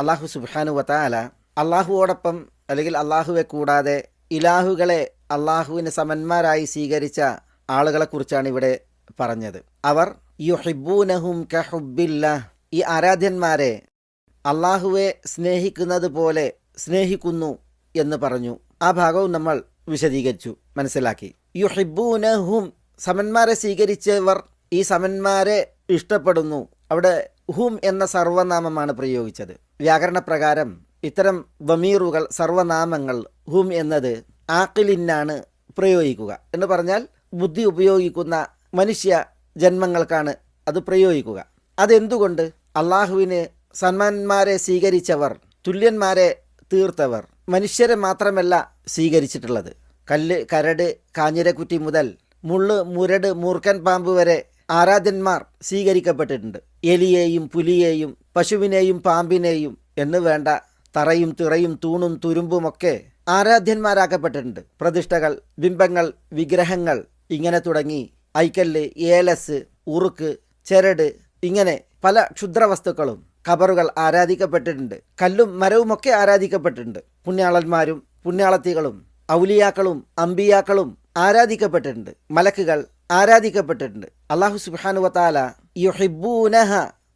അള്ളാഹു സുബാനു വത്താല അള്ളാഹുവോടൊപ്പം അല്ലെങ്കിൽ അള്ളാഹുവെ കൂടാതെ ഇലാഹുകളെ അള്ളാഹുവിന് സമന്മാരായി സ്വീകരിച്ച ആളുകളെക്കുറിച്ചാണ് ഇവിടെ പറഞ്ഞത്. അവർ യുഹിബൂനഹും കഹുബില്ല ഈ ആരാധ്യന്മാരെ അള്ളാഹുവെ സ്നേഹിക്കുന്നത് പോലെ സ്നേഹിക്കുന്നു എന്ന് പറഞ്ഞു. ആ ഭാഗവും നമ്മൾ വിശദീകരിച്ചു മനസ്സിലാക്കി. യുഹിബൂനഹും സമന്മാരെ സ്വീകരിച്ചവർ ഈ സമന്മാരെ ഇഷ്ടപ്പെടുന്നു. അവിടെ ഹും എന്ന സർവനാമമാണ് പ്രയോഗിച്ചത്. വ്യാകരണപ്രകാരം ഇത്തരം വമീറുകൾ സർവനാമങ്ങൾ ഹും എന്നത് ആക്കിലിനാണ് പ്രയോഗിക്കുക എന്ന് പറഞ്ഞാൽ ബുദ്ധി ഉപയോഗിക്കുന്ന മനുഷ്യ ജന്മങ്ങൾക്കാണ് അത് പ്രയോഗിക്കുക. അതെന്തുകൊണ്ട്? അള്ളാഹുവിന് സന്മാന്മാരെ സ്വീകരിച്ചവർ തുല്യന്മാരെ തീർത്തവർ മനുഷ്യരെ മാത്രമല്ല സ്വീകരിച്ചിട്ടുള്ളത്. കല്ല് കരട് കാഞ്ഞിരക്കുറ്റി മുതൽ മുള്ള് മുരട് മൂർക്കൻ പാമ്പ് വരെ ആരാധ്യന്മാർ സ്വീകരിക്കപ്പെട്ടിട്ടുണ്ട്. എലിയെയും പുലിയെയും പശുവിനെയും പാമ്പിനെയും എന്ന് വേണ്ട തറയും തിറയും തൂണും തുരുമ്പുമൊക്കെ ആരാധ്യന്മാരാക്കപ്പെട്ടിട്ടുണ്ട്. പ്രതിഷ്ഠകൾ ബിംബങ്ങൾ വിഗ്രഹങ്ങൾ ഇങ്ങനെ തുടങ്ങി. ഐക്കല്ല് ഏലസ് ഉറുക്ക് ചെരട് ഇങ്ങനെ പല ക്ഷുദ്രവസ്തുക്കളും കബറുകൾ ആരാധിക്കപ്പെട്ടിട്ടുണ്ട്. കല്ലും മരവുമൊക്കെ ആരാധിക്കപ്പെട്ടിട്ടുണ്ട്. പുണ്യാളന്മാരും പുണ്യാളത്തികളും ഔലിയാക്കളും അമ്പിയാക്കളും ആരാധിക്കപ്പെട്ടിട്ടുണ്ട്. മലക്കുകൾ ആരാധിക്കപ്പെട്ടിട്ടുണ്ട്. അള്ളാഹു സുബാനുവത്താല യുഹിബൂനഹ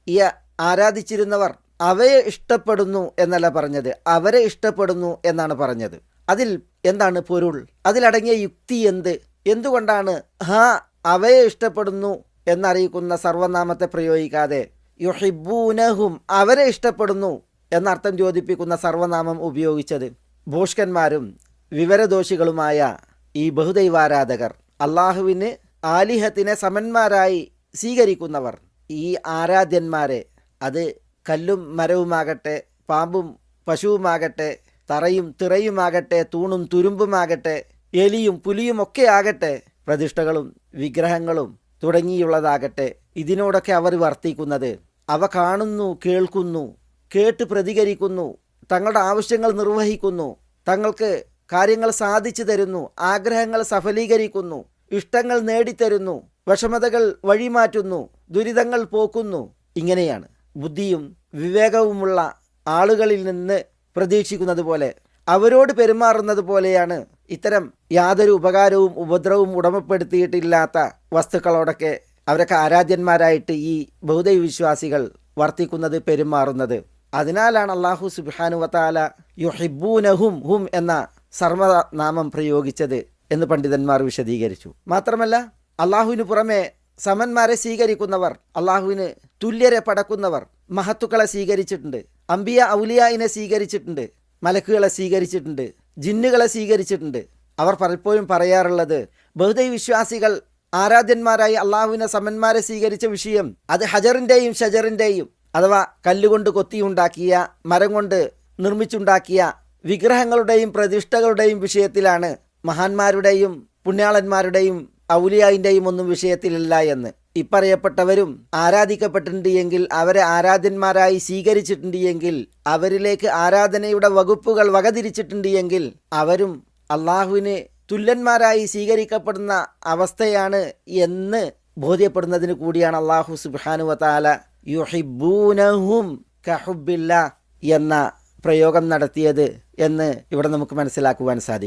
ഈ ആരാധിച്ചിരുന്നവർ അവയെ ഇഷ്ടപ്പെടുന്നു എന്നല്ല പറഞ്ഞത്. അവരെ ഇഷ്ടപ്പെടുന്നു എന്നാണ് പറഞ്ഞത്. അതിൽ എന്താണ് പൊരുൾ? അതിലടങ്ങിയ യുക്തി എന്ത്? എന്തുകൊണ്ടാണ് ഹാ അവയെ ഇഷ്ടപ്പെടുന്നു എന്നറിയിക്കുന്ന സർവനാമത്തെ പ്രയോഗിക്കാതെ യുഹിബൂനഹും അവരെ ഇഷ്ടപ്പെടുന്നു എന്നർത്ഥം ചോദിപ്പിക്കുന്ന സർവനാമം ഉപയോഗിച്ചത് ഭൂഷ്കന്മാരും വിവരദോഷികളുമായ ഈ ബഹുദൈവാരാധകർ. അള്ളാഹുവിന് ആലിഹത്തിനെ സമന്മാരായി സ്വീകരിക്കുന്നവർ ഈ ആരാധ്യന്മാരെ. അത് കല്ലും മരവുമാകട്ടെ പാമ്പും പശുവുമാകട്ടെ തറയും തിറയുമാകട്ടെ തൂണും തുരുമ്പുമാകട്ടെ എലിയും പുലിയും ഒക്കെ ആകട്ടെ പ്രതിഷ്ഠകളും വിഗ്രഹങ്ങളും തുടങ്ങിയുള്ളതാകട്ടെ ഇതിനോടൊക്കെ അവർ വർത്തിക്കുന്നത്. അവ കാണുന്നു കേൾക്കുന്നു കേട്ട് പ്രതികരിക്കുന്നു തങ്ങളുടെ ആവശ്യങ്ങൾ നിർവഹിക്കുന്നു തങ്ങൾക്ക് കാര്യങ്ങൾ സാധിച്ചു തരുന്നു ആഗ്രഹങ്ങൾ സഫലീകരിക്കുന്നു ഇഷ്ടങ്ങൾ നേടിത്തരുന്നു വിഷമതകൾ വഴിമാറ്റുന്നു ദുരിതങ്ങൾ പോക്കുന്നു. ഇങ്ങനെയാണ് ബുദ്ധിയും വിവേകവുമുള്ള ആളുകളിൽ നിന്ന് പ്രതീക്ഷിക്കുന്നത് പോലെ അവരോട് പെരുമാറുന്നത് പോലെയാണ് ഇത്തരം യാതൊരു ഉപകാരവും ഉപദ്രവവും ഉടമപ്പെടുത്തിയിട്ടില്ലാത്ത വസ്തുക്കളോടൊക്കെ അവരൊക്കെ ആരാധ്യന്മാരായിട്ട് ഈ ബൗദ്ധ വിശ്വാസികൾ വർത്തിക്കുന്നത് പെരുമാറുന്നത്. അതിനാലാണ് അള്ളാഹു സുബാനു വത്താല യുഹിബൂനഹും ഹും എന്ന സർവനാമം പ്രയോഗിച്ചത്. എന്ന് പണ്ഡിതന്മാർ വിശദീകരിച്ചു. മാത്രമല്ല അള്ളാഹുവിന് പുറമെ സമന്മാരെ സ്വീകരിക്കുന്നവർ അള്ളാഹുവിന് തുല്യരെ പടക്കുന്നവർ മഹത്തുക്കളെ സ്വീകരിച്ചിട്ടുണ്ട് അംബിയ ഔലിയായിനെ സ്വീകരിച്ചിട്ടുണ്ട് മലക്കുകളെ സ്വീകരിച്ചിട്ടുണ്ട് ജിന്നുകളെ സ്വീകരിച്ചിട്ടുണ്ട്. അവർ പലപ്പോഴും പറയാറുള്ളത് ബഹുദൈ വിശ്വാസികൾ ആരാധ്യന്മാരായി അള്ളാഹുവിനെ സമന്മാരെ സ്വീകരിച്ച വിഷയം അത് ഹജറിന്റെയും ഷജറിന്റെയും അഥവാ കല്ലുകൊണ്ട് കൊത്തിയുണ്ടാക്കിയ മരം കൊണ്ട് നിർമ്മിച്ചുണ്ടാക്കിയ വിഗ്രഹങ്ങളുടെയും പ്രതിഷ്ഠകളുടെയും വിഷയത്തിലാണ് മഹാന്മാരുടെയും പുണ്യാളന്മാരുടെയും ഔലിയായിന്റെയും ഒന്നും വിഷയത്തിലില്ല എന്ന്. ഇപ്പറയപ്പെട്ടവരും ആരാധിക്കപ്പെട്ടിട്ടുണ്ട് എങ്കിൽ അവരെ ആരാധന്മാരായി സ്വീകരിച്ചിട്ടുണ്ട് എങ്കിൽ അവരിലേക്ക് ആരാധനയുടെ വകുപ്പുകൾ വകതിരിച്ചിട്ടുണ്ട് എങ്കിൽ അവരും അള്ളാഹുവിനെ തുല്യന്മാരായി സ്വീകരിക്കപ്പെടുന്ന അവസ്ഥയാണ് എന്ന് ബോധ്യപ്പെടുന്നതിന് കൂടിയാണ് അള്ളാഹു സുബാനു വാല യുഹിബൂനഹും കഹുബില്ല എന്ന പ്രയോഗം നടത്തിയത് എന്ന് ഇവിടെ നമുക്ക് മനസ്സിലാക്കുവാൻ സാധിക്കും.